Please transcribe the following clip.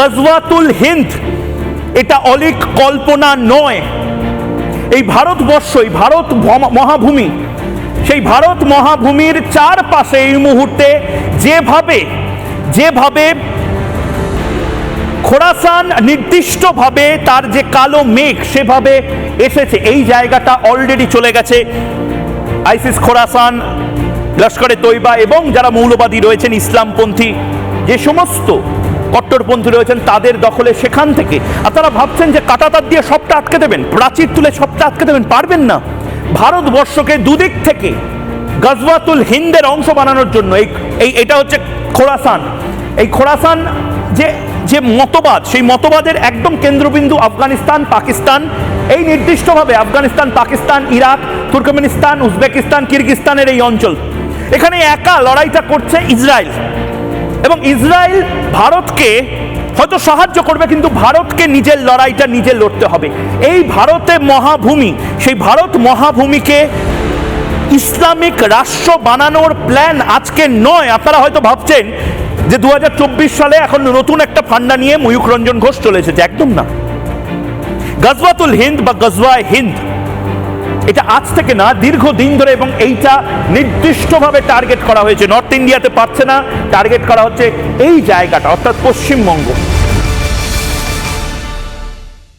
গজওয়াতুল হিন্দ, এটা অলিক কল্পনা নয়। এই ভারতবর্ষ, এই ভারত মহাভূমি, সেই ভারত মহাভূমির চারপাশে এই মুহূর্তে যেভাবে যেভাবে খোরাসান নির্দিষ্টভাবে তার যে কালো মেঘ, সেভাবে এসেছে। এই জায়গাটা অলরেডি চলে গেছে। আইসিস খোরাসান, লস্করে তৈবা এবং যারা মৌলবাদী রয়েছেন, ইসলামপন্থী, যে সমস্ত কট্টরপন্থী রয়েছেন, তাদের দখলে সেখান থেকে। আর তারা ভাবছেন যে কাটাতার দিয়ে সবটা আটকে দেবেন, প্রাচীর তুলে সবটা আটকে দেবেন, পারবেন না। ভারতবর্ষকে দুদিক থেকে গজওয়াতুল হিন্দের অংশ বানানোর জন্য, এই, এই- এটা হচ্ছে খোরাসান। এই খোরাসান যে যে মতবাদ, সেই মতবাদের একদম কেন্দ্রবিন্দু আফগানিস্তান, পাকিস্তান। এই নির্দিষ্টভাবে Afghanistan, Pakistan, Iraq, Turkmenistan, Uzbekistan, কিরগিস্তানের এই অঞ্চল। এখানে একা লড়াইটা করছে ইসরায়েল। এবং ইসরায়েল ভারতকে হয়তো সাহায্য করবে, কিন্তু ভারতকে নিজের লড়াইটা নিজে লড়তে হবে। এই ভারতে মহাভূমি, সেই ভারত মহাভূমিকে ইসলামিক রাষ্ট্র বানানোর প্ল্যান আজকে নয়। আপনারা হয়তো ভাবছেন যে দু হাজার চব্বিশ সালে এখন নতুন একটা ফান্ডা নিয়ে ময়ূক রঞ্জন ঘোষ চলে এসেছে। একদম না। গজওয়াতুল হিন্দ বা গজওয়ায় হিন্দ। এটা আজ থেকে না দীর্ঘ দিন ধরে এবং এইটা নির্দিষ্টভাবে টার্গেট করা হয়েছে। নর্থ ইন্ডিয়াতে পাচ্ছে না টার্গেট করা হচ্ছে এই জায়গাটা, অর্থাৎ পশ্চিমবঙ্গ।